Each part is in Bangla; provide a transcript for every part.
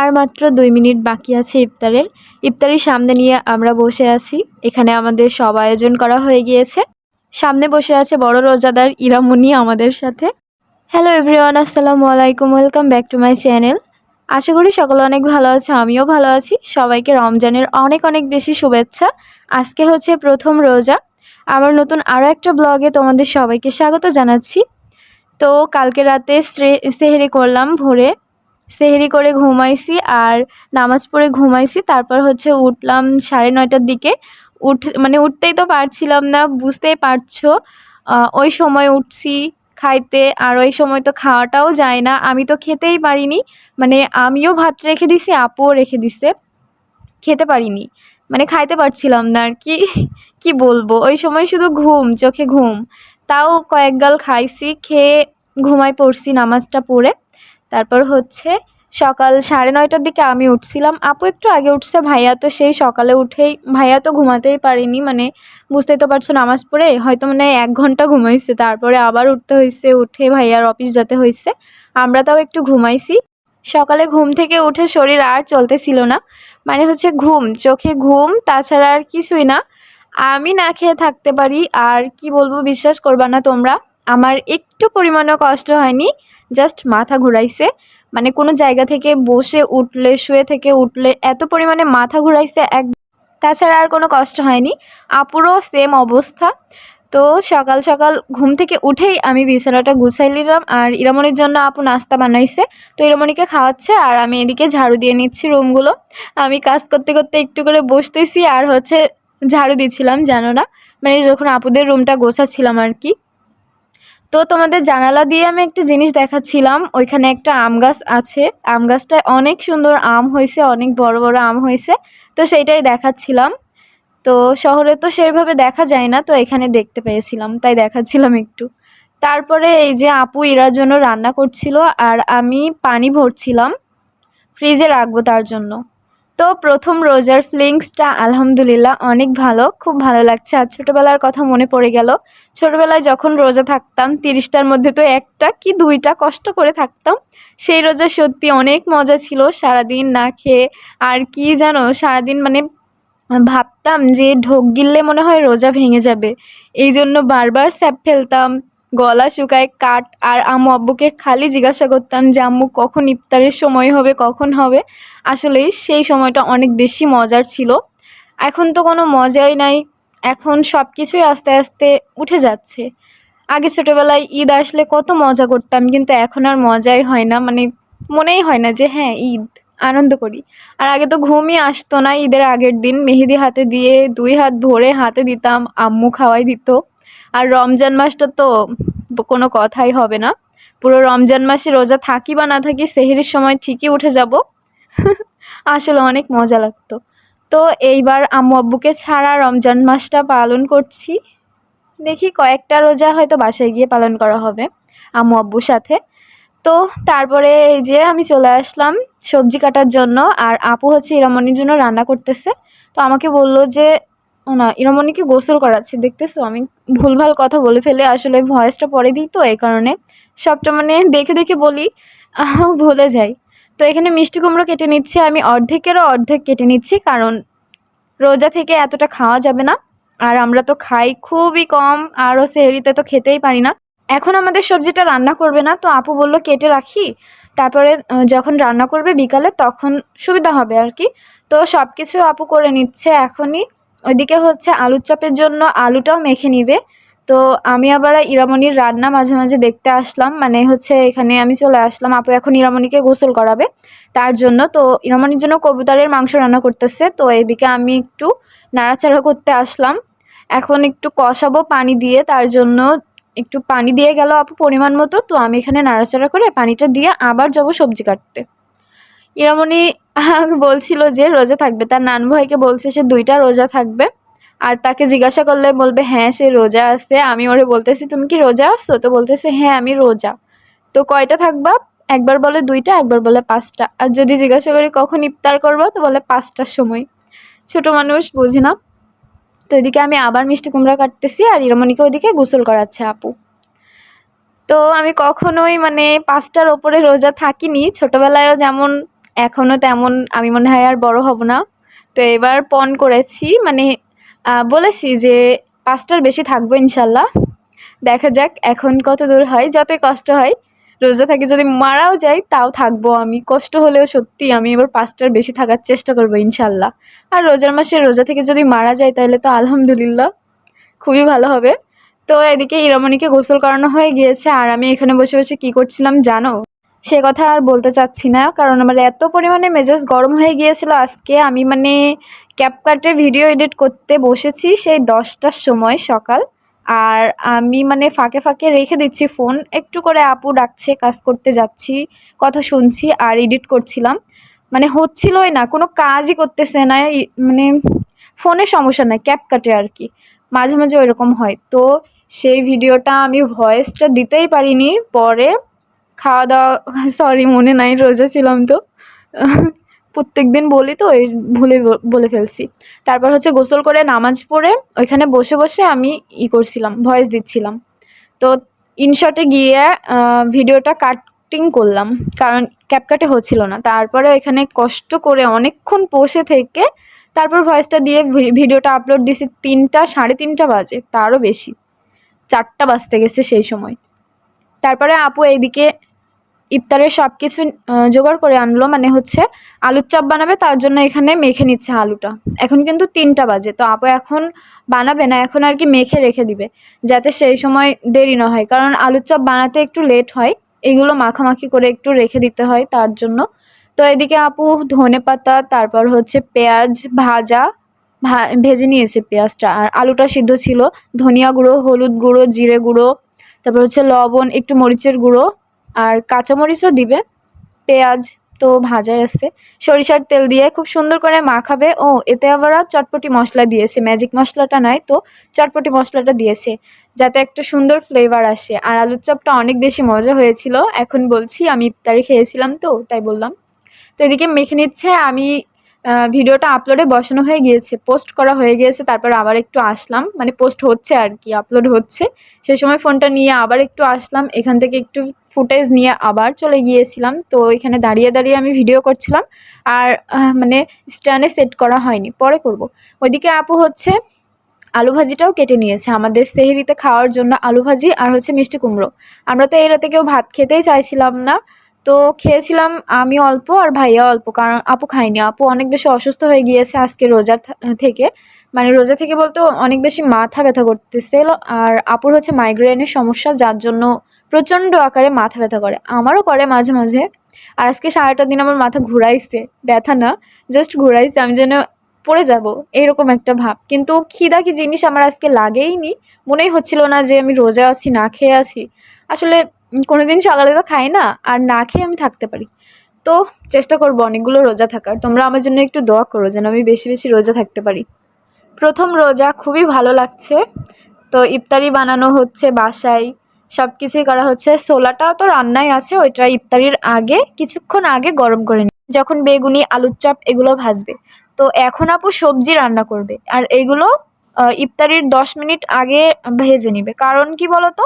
আর মাত্র দুই মিনিট বাকি আছে ইফতারের। ইফতারির সামনে নিয়ে আমরা বসে আছি। এখানে আমাদের সব আয়োজন করা হয়ে গিয়েছে। সামনে বসে আছে বড় রোজাদার ইরামনি আমাদের সাথে। হ্যালো এভরিওয়ান আসসালামু আলাইকুম welcome back to my channel আশা করি সকলে অনেক ভালো আছে, আমিও ভালো আছি। সবাইকে রমজানের অনেক অনেক বেশি শুভেচ্ছা। আজকে হচ্ছে প্রথম রোজা। আমার নতুন আরও একটা ব্লগে তোমাদের সবাইকে স্বাগত জানাচ্ছি। তো কালকে রাতে সেহেরি করলাম ভোরে। সেহেরি করে ঘুমাইছি আর নামাজ পড়ে ঘুমাইছি। তারপর হচ্ছে উঠলাম সাড়ে নয়টার দিকে। উঠ মানে উঠতেই তো পারছিলাম না, বুঝতেই পারছ। ওই সময় উঠছি খাইতে আর ওই সময় তো খাওয়াটাও যায় না। আমি তো খেতেই পারিনি। মানে আমিও ভাত রেখে দিছি, আপুও রেখে দিছে। খেতে পারিনি। মানে খাইতে পারছিলাম না আর কি। কি বলব? ওই সময় শুধু ঘুম, চোখে ঘুম। তাও কয়েক গাল খাইছি, খেয়ে ঘুমাই পড়ছি নামাজটা পড়ে। তারপর হচ্ছে সকাল সাড়ে নয়টার দিকে আমি উঠছিলাম। আপু একটু আগে উঠছে ভাইয়া, তো সেই সকালে উঠেই, ভাইয়া তো ঘুমাতেই পারিনি মানে বুঝতেই তো পারছ নামাজ পড়ে, হয়তো মানে এক ঘণ্টা ঘুমাইছে, তারপরে আবার উঠতে হয়েছে উঠে ভাইয়ার অফিস যেতে হয়েছে আমরা তাও একটু ঘুমাইছি। সকালে ঘুম থেকে উঠে শরীর আর চলতেছিল না মানে হচ্ছে ঘুম, চোখে ঘুম, তাছাড়া আর কিছুই না। আমি না খেয়ে থাকতে পারি, আর কি বলব, বিশ্বাস করবা না তোমরা, আমার একটু পরিমাণও কষ্ট হয়নি। জাস্ট মাথা ঘুরাইছে। মানে কোনো জায়গা থেকে বসে উঠলে, শুয়ে থেকে উঠলে, এত পরিমাণে মাথা ঘুরাইছে এক তাছাড়া আর কোনো কষ্ট হয়নি। আপুরও সেম অবস্থা। তো সকাল সকাল ঘুম থেকে উঠেই আমি বিছানাটা গুছাই নিলাম। আর ইরামনির জন্য আপু নাস্তা বানাইছে। তো ইরামনিকে খাওয়াচ্ছে আর আমি এদিকে ঝাড়ু দিয়ে নিচ্ছি রুমগুলো। আমি কাজ করতে করতে একটু করে বসতেছি আর হচ্ছে ঝাড়ু দিচ্ছিলাম জানো না? মানে যখন আপুদের রুমটা গোছাচ্ছিলাম আর কি। তো তোমাদের জানালা দিয়ে আমি একটা জিনিস দেখাচ্ছিলাম। ওইখানে একটা আম গাছ আছে। আম গাছটায় অনেক সুন্দর আম হয়েছে, অনেক বড় বড় আম হয়েছে। তো সেইটাই দেখাচ্ছিলাম। তো শহরে তো সেভাবে দেখা যায় না, তো এখানে দেখতে পেয়েছিলাম, তাই দেখাচ্ছিলাম একটু। তারপরে এই যে আপু এরার জন্য রান্না করছিল, আর আমি পানি ভরছিলাম। ফ্রিজে রাখব তার জন্য। তো প্রথম রোজার ফিলিংসটা আলহামদুলিল্লাহ অনেক ভালো, খুব ভালো লাগছে। আর ছোটোবেলার কথা মনে পড়ে গেল, ছোটোবেলায় যখন রোজা থাকতাম, তিরিশটার মধ্যে তো একটা কি দুইটা কষ্ট করে থাকতাম, সেই রোজা সত্যি অনেক মজা ছিল। সারাদিন না খেয়ে আর কি জানো, সারাদিন মানে ভাবতাম যে ঢোক গিললে মনে হয় রোজা ভেঙে যাবে। এই জন্য বারবার স্যাপ ফেলতাম গলা শুকায়, কাট, আর আম্মু আব্বুকে খালি জিজ্ঞাসা করতাম যে, আম্মু, কখন ইফতারের সময় হবে, কখন হবে? আসলে সেই সময়টা অনেক বেশি মজার ছিল। এখন তো কোনো মজাই নাই। এখন সব কিছুই আস্তে আস্তে উঠে যাচ্ছে। আগে ছোটোবেলায় ঈদ আসলে কত মজা করতাম, কিন্তু এখন আর মজাই হয় না। মানে মনেই হয় না যে হ্যাঁ ঈদ, আনন্দ করি। আর আগে তো ঘুমই আসতো না। ঈদের আগের দিন মেহেদি হাতে দিয়ে দুই হাত ভরে হাতে দিতাম, আম্মু খাওয়াই দিত। আর রমজান মাসটা তো কোনো কথাই হবে না। পুরো রমজান মাসে রোজা থাকি বা না থাকি সেহেরির সময় ঠিকই উঠে যাব। আসলে অনেক মজা লাগতো। তো এইবার আম্মু আব্বুকে ছাড়া রমজান মাসটা পালন করছি। দেখি কয়েকটা রোজা হয়তো বাসায় গিয়ে পালন করা হবে আম্মু আব্বুর সাথে। তো তারপরে এই যে আমি চলে আসলাম সবজি কাটার জন্য আর আপু হচ্ছে ইরামনির জন্য রান্না করতেছে। তো আমাকে বলল যে না ইরামনিকে গোসল করাচ্ছে, দেখতেছো? আমি ভুলভাল কথা বলে ফেলে আসলে ভয়েসটা পরে দিই তো এই কারণে। সবটা মানে দেখে দেখে বলি ভুলে যাই। তো এখানে মিষ্টি কুমড়ো কেটে নিচ্ছি আমি, অর্ধেকেরও অর্ধেক কেটে নিচ্ছি, কারণ রোজা থেকে এতটা খাওয়া যাবে না। আর আমরা তো খাই খুবই কম আরও সেহরিতে তো খেতেই পারি না। এখন আমাদের সবজিটা রান্না করবে না, তো আপু বলল কেটে রাখি। তারপরে যখন রান্না করবে বিকালে, তখন সুবিধা হবে আর কি। তো সব কিছু আপু করে নিচ্ছে এখনই। ওইদিকে হচ্ছে আলুর চপের জন্য আলুটাও মেখে নিবে। তো আমি আবার ইরামনির রান্না মাঝে মাঝে দেখতে আসলাম। মানে হচ্ছে এখানে আমি চলে আসলাম। আপু এখন ইরামনিকে গোসল করাবে তার জন্য। তো ইরামনির জন্য কবুতরের মাংস রান্না করতেছে। তো এদিকে আমি একটু নাড়াচাড়া করতে আসলাম। এখন একটু কষাবো পানি দিয়ে। তার জন্য একটু পানি দিয়ে গেল আপু পরিমাণ মতো। তো আমি এখানে নাড়াচাড়া করে পানিটা দিয়ে আবার যাব সবজি কাটতে। ইরামণি বলছিল যে রোজা থাকবে। তার নান ভাইকে বলছে সে দুইটা রোজা থাকবে। আর তাকে জিজ্ঞাসা করলে বলবে হ্যাঁ সে রোজা আছে। আমি ওরে বলতেছি, তুমি কি রোজা আসছো তো বলতেছে হ্যাঁ আমি রোজা। তো কয়টা থাকবা? একবার বলে দুইটা, একবার বলে পাঁচটা। আর যদি জিজ্ঞাসা করি, কখন ইফতার করব? তো বলে পাঁচটার সময়। ছোট মানুষ, বুঝি না? তো এদিকে আমি আবার মিষ্টি কুমড়া কাটতেছি আর ইরমণিকে ওইদিকে গোসল করাচ্ছে আপু। তো আমি কখনোই মানে পাঁচটার ওপরে রোজা থাকিনি। ছোটোবেলায়ও যেমন এখনও তেমন আমি মনে হয় আর বড় হব না। তো এবার পণ করেছি মানে বলেছি যে পাঁচটার বেশি থাকব ইনশাল্লাহ। দেখা যাক এখন কত দূর হয়, যতই কষ্ট হয়। রোজা থেকে যদি মারাও যাই, তাও থাকব আমি। কষ্ট হলেও সত্যি আমি এবার পাঁচটার বেশি থাকার চেষ্টা করব ইনশাল্লাহ। আর রোজার মাসে রোজা থেকে যদি মারা যায়, তাহলে তো আলহামদুলিল্লাহ, খুবই ভালো হবে। তো এদিকে ইরামণিকে গোসল করানো হয়ে গিয়েছে, আর আমি এখানে বসে বসে কী করছিলাম জানো? সে কথা আর বলতে চাচ্ছি না। কারণ আমার এত পরিমাণে মেজাজ গরম হয়ে গিয়েছিল আজকে। আমি মানে ক্যাপকাটে ভিডিও এডিট করতে বসেছি সেই দশটার সময় সকাল। আর আমি মানে ফাঁকে ফাঁকে রেখে দিচ্ছি ফোন একটু করে আপু ডাকছে, কাজ করতে যাচ্ছি, কথা শুনছি আর এডিট করছিলাম। মানে হচ্ছিলই না, কোনো কাজই করতেছে না। মানে ফোনে সমস্যা না ক্যাপকাটে আর কি। মাঝে মাঝে ওইরকম হয়। তো সেই ভিডিওটা আমি ভয়েসটা দিতেই পারিনি। পরে খাওয়া দাওয়া সরি মনে নাই, রোজা ছিলাম তো। প্রত্যেক দিন বলি তো, এই ভুলে বলে ফেলছি। তারপর হচ্ছে গোসল করে নামাজ পড়ে, ওইখানে বসে বসে আমি ই করছিলাম, ভয়েস দিচ্ছিলাম। তো ইনশটে গিয়ে ভিডিওটা কাটিং করলাম, কারণ ক্যাপকাটে হচ্ছিল না। তারপরে এখানে কষ্ট করে অনেকক্ষণ বসে থেকে, তারপর ভয়েসটা দিয়ে ভিডিওটা আপলোড দিয়েছি তিনটা, সাড়ে তিনটা বাজে, তারও বেশি। চারটা বাজতে গেছে সেই সময়। তারপরে আপু এইদিকে ইফতারের সব কিছু জোগাড় করে আনলো মানে হচ্ছে আলুর চপ বানাবে, তার জন্য এখানে মেখে নিচ্ছে আলুটা। এখন কিন্তু তিনটা বাজে, তো আপু এখন বানাবে না, এখন আর কি মেখে রেখে দিবে, যাতে সেই সময় দেরি না হয়। কারণ আলুর চপ বানাতে একটু লেট হয়, এগুলো মাখামাখি করে একটু রেখে দিতে হয় তার জন্য। তো এদিকে আপু ধনে পাতা, তারপর হচ্ছে পেঁয়াজ ভাজা ভেজে নিয়েছে পেঁয়াজটা। আর আলুটা সিদ্ধ ছিল, ধনিয়া গুঁড়ো, হলুদ গুঁড়ো, জিরে গুঁড়ো, তারপর হচ্ছে লবণ, একটু মরিচের গুঁড়ো আর কাঁচামরিচও দিবে। পেঁয়াজ তো ভাজাই আছে। সরিষার তেল দিয়ে খুব সুন্দর করে মাখাবে। ও, এতে আবার চটপটি মশলা দিয়েছে। ম্যাজিক মশলাটা নয় তো, চটপটি মশলাটা দিয়েছে। যাতে একটা সুন্দর ফ্লেভার আসে। আর আলুর চপটা অনেক বেশি মজা হয়েছিল। এখন বলছি, আমি ইফতারি খেয়েছিলাম তো, তাই বললাম। তো এদিকে মেখে নিচ্ছে। আমি ভিডিওটা আপলোডে বসানো হয়ে গিয়েছে পোস্ট করা হয়ে গিয়েছে, তারপর আবার একটু আসলাম মানে পোস্ট হচ্ছে আর কি আপলোড হচ্ছে। সেই সময় ফোনটা নিয়ে আবার একটু আসলাম, এখান থেকে একটু ফুটেজ নিয়ে আবার চলে গিয়েছিলাম। তো এখানে দাঁড়িয়ে দাঁড়িয়ে আমি ভিডিও করছিলাম, আর মানে স্ট্যান্ডে সেট করা হয়নি, পরে করব। ওইদিকে আপু হচ্ছে আলু ভাজিটাও কেটে নিয়েছে, আমাদের সেহেরিতে খাওয়ার জন্য আলু ভাজি আর হচ্ছে মিষ্টি কুমড়ো। আমরা তো এই রাতে কেউ ভাত খেতেই চাইছিলাম না। তো খেয়েছিলাম আমি অল্প আর ভাইয়া অল্প, কারণ আপু খায়নি। আপু অনেক বেশি অসুস্থ হয়ে গিয়েছে আজকে রোজা থেকে। মানে রোজা থেকে বলতে অনেক বেশি মাথা ব্যথা করতেছিল আর আপুর হচ্ছে মাইগ্রেনের সমস্যা, যার জন্য প্রচণ্ড আকারে মাথা ব্যথা করে। আমারও করে মাঝে মাঝে। আর আজকে সারাটা দিন আমার মাথা ঘুরাইছে। ব্যথা না জাস্ট ঘুরাইছে। আমি যেন পড়ে যাব এইরকম একটা ভাব। কিন্তু খিদা কি জিনিস আমার আজকে লাগেইনি। মনেই হচ্ছিল না যে আমি রোজা আছি, না খেয়ে আছি। আসলে উম, কোনোদিন সকালে তো খাই না আর না খেয়ে আমি থাকতে পারি। তো চেষ্টা করব অনেকগুলো রোজা থাকার। তোমরা আমার জন্য একটু দোয়া করো যেন আমি বেশি বেশি রোজা থাকতে পারি। প্রথম রোজা খুবই ভালো লাগছে। তো ইফতারি বানানো হচ্ছে বাসায়। সব কিছুই করা হচ্ছে। ছোলাটাও তো রান্নায় আছে ওইটা ইফতারির আগে কিছুক্ষণ আগে গরম করে নি। যখন বেগুনি আলুর চপ এগুলো ভাজবে। তো এখন আপু সবজি রান্না করবে। আর এগুলো ইফতারির দশ মিনিট আগে ভেজে নিবে। কারণ কি বলতো?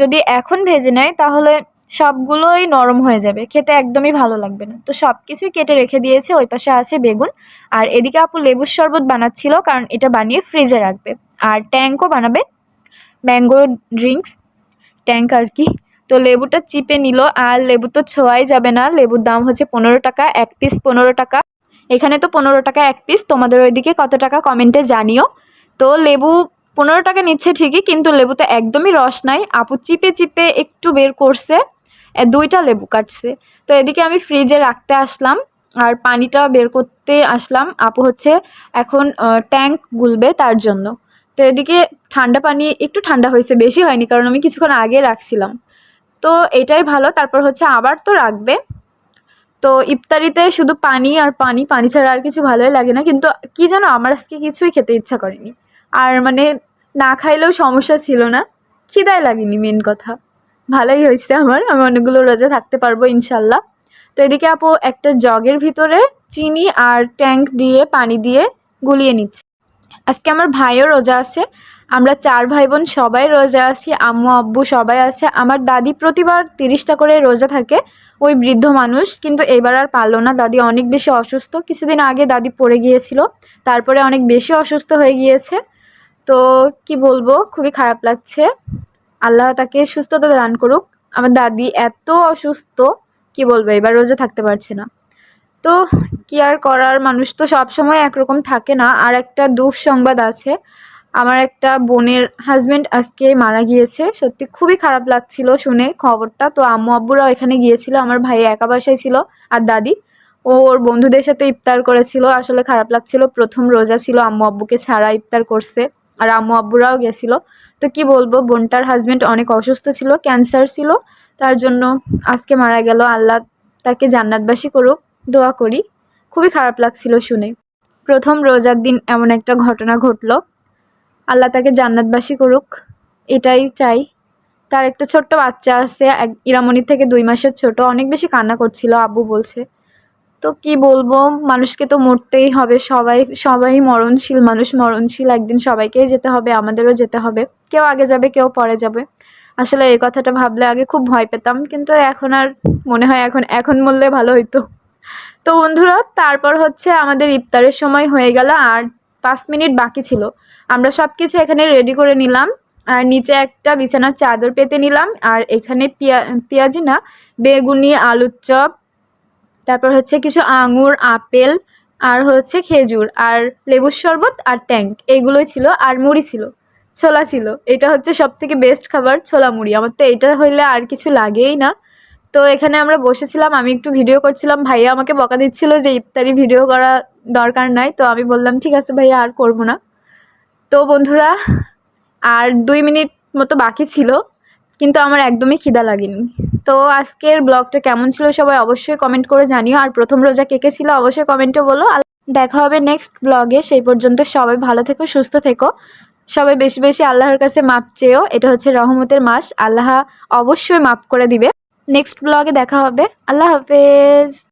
যদি এখন ভেজে নেয়, তাহলে সবগুলোই নরম হয়ে যাবে। খেতে একদমই ভালো লাগবে না। তো সব কিছুই কেটে রেখে দিয়েছে। ওই পাশে আছে বেগুন। আর এদিকে আপু লেবুর শরবত বানাচ্ছিল, কারণ এটা বানিয়ে ফ্রিজে রাখবে। আর ট্যাঙ্কও বানাবে। ম্যাঙ্গো ড্রিঙ্কস ট্যাঙ্ক আর কি। তো লেবুটা চিপে নিল। আর লেবু তো ছোঁয়াই যাবে না। লেবুর দাম হচ্ছে পনেরো টাকা, এক পিস পনেরো টাকা। এখানে তো পনেরো টাকা এক পিস। তোমাদের ওইদিকে কত টাকা কমেন্টে জানিও। তো লেবু পনেরো টাকা নিচ্ছে ঠিকই, কিন্তু লেবুতে একদমই রস নাই। আপু চিপে চিপে একটু বের করছে দুইটা লেবু কাটছে। তো এদিকে আমি ফ্রিজে রাখতে আসলাম, আর পানিটা বের করতে আসলাম। আপু হচ্ছে এখন ট্যাঙ্ক গুলবে তার জন্য। তো এদিকে ঠান্ডা পানি, একটু ঠান্ডা হয়েছে, বেশি হয়নি, কারণ আমি কিছুক্ষণ আগে রাখছিলাম। তো এটাই ভালো, তারপর হচ্ছে আবার তো রাখবে। তো ইফতারিতে শুধু পানি আর পানি পানি ছাড়া আর কিছু ভালোই লাগে না, কিন্তু কি যেন আমার আজকে কিছুই খেতে ইচ্ছা করেনি। আর মানে না খাইলেও সমস্যা ছিল না। খিদায় লাগেনি মেন কথা। ভালোই হয়েছে আমার। আমি অনেকগুলো রোজা থাকতে পারব ইনশাল্লাহ। তো এদিকে আপু একটা জগের ভিতরে চিনি আর ট্যাঙ্ক দিয়ে, পানি দিয়ে গুলিয়ে নিচ্ছে। আজকে আমার ভাইও রোজা আছে। আমরা চার ভাই বোন সবাই রোজা আছি। আম্মু, আব্বু সবাই আছে। আমার দাদি প্রতিবার তিরিশটা করে রোজা থাকে ওই বৃদ্ধ মানুষ। কিন্তু এবার আর পারল না। দাদি অনেক বেশি অসুস্থ। কিছুদিন আগে দাদি পড়ে গিয়েছিল। তারপরে অনেক বেশি অসুস্থ হয়ে গিয়েছে। তো কি বলব? খুবই খারাপ লাগছে। আল্লাহ তাকে সুস্থতা দান করুক। আমার দাদি এত অসুস্থ, কি বলব? এবার রোজা থাকতে পারছে না। তো কি আর করার? মানুষ তো সব সময় একরকম থাকে না। আর একটা দুঃসংবাদ আছে। আমার একটা বোনের হাজবেন্ড আজকে মারা গিয়েছে। সত্যি খুবই খারাপ লাগছিল শুনে খবরটা। তো আম্মু আব্বুরাও এখানে গিয়েছিল। আমার ভাই একা বাসায় ছিল আর দাদি। ও ওর বন্ধুদের সাথে ইফতার করেছিল। আসলে খারাপ লাগছিল। প্রথম রোজা ছিল আম্মু আব্বুকে ছাড়া ইফতার করছে। আর আম্মু আব্বুরাও গেছিল। তো কি বলব, বোনটার হাজবেন্ড অনেক অসুস্থ ছিল ক্যান্সার ছিল, তার জন্য আজকে মারা গেল। আল্লাহ তাকে জান্নাতবাসী করুক, দোয়া করি। খুবই খারাপ লাগছিল শুনে। প্রথম রোজার দিন এমন একটা ঘটনা ঘটলো। আল্লাহ তাকে জান্নাতবাসী করুক, এটাই চাই। তার একটা ছোট্ট বাচ্চা আছে ইরামণির থেকে দুই মাসের ছোট, অনেক বেশি কান্না করছিল, আব্বু বলছে। তো কি বলব? মানুষকে তো মরতেই হবে। সবাই সবাই মরণশীল, মানুষ মরণশীল। একদিন সবাইকেই যেতে হবে, আমাদেরও যেতে হবে। কেউ আগে যাবে, কেউ পরে যাবে। আসলে এই কথাটা ভাবলে আগে খুব ভয় পেতাম, কিন্তু এখন আর মনে হয় এখন এখন মরলে ভালো হইতো। তো বন্ধুরা, তারপর হচ্ছে আমাদের ইফতারের সময় হয়ে গেল, আর পাঁচ মিনিট বাকি ছিল। আমরা সব কিছু এখানে রেডি করে নিলাম, আর নিচে একটা বিছানার চাদর পেতে নিলাম, আর এখানে পেঁয়া পেঁয়াজি না বেগুনি, আলুর চপ তারপর হচ্ছে কিছু আঙুর, আপেল, আর হচ্ছে খেজুর, আর লেবুর শরবত, আর ট্যাঙ্ক। এইগুলোই ছিল, আর মুড়ি ছিল, ছোলা ছিল। এটা হচ্ছে সব থেকে বেস্ট খাবার, ছোলা মুড়ি। আমার তো এটা হইলে আর কিছু লাগেই না। তো এখানে আমরা বসেছিলাম, আমি একটু ভিডিও করছিলাম। ভাইয়া আমাকে বকা দিচ্ছিল যে ইফতারি ভিডিও করা দরকার নাই। তো আমি বললাম, ঠিক আছে ভাইয়া, আর করব না। তো বন্ধুরা, আর দুই মিনিট মতো বাকি ছিল। কিন্তু আমার একদমই খিদা লাগেনি। তো আজকের ব্লগটা কেমন ছিল সবাই অবশ্যই কমেন্ট করে জানিও। আর প্রথম রোজা কে কে ছিল অবশ্যই কমেন্টে বলো। দেখা হবে নেক্সট ব্লগে সেই পর্যন্ত সবাই ভালো থেকো, সুস্থ থেকো। সবাই বেশি বেশি আল্লাহর কাছে মাপ চেয়েও। এটা হচ্ছে রহমতের মাস। আল্লাহ অবশ্যই মাপ করে দিবে। নেক্সট ব্লগে দেখা হবে। আল্লাহ হাফেজ।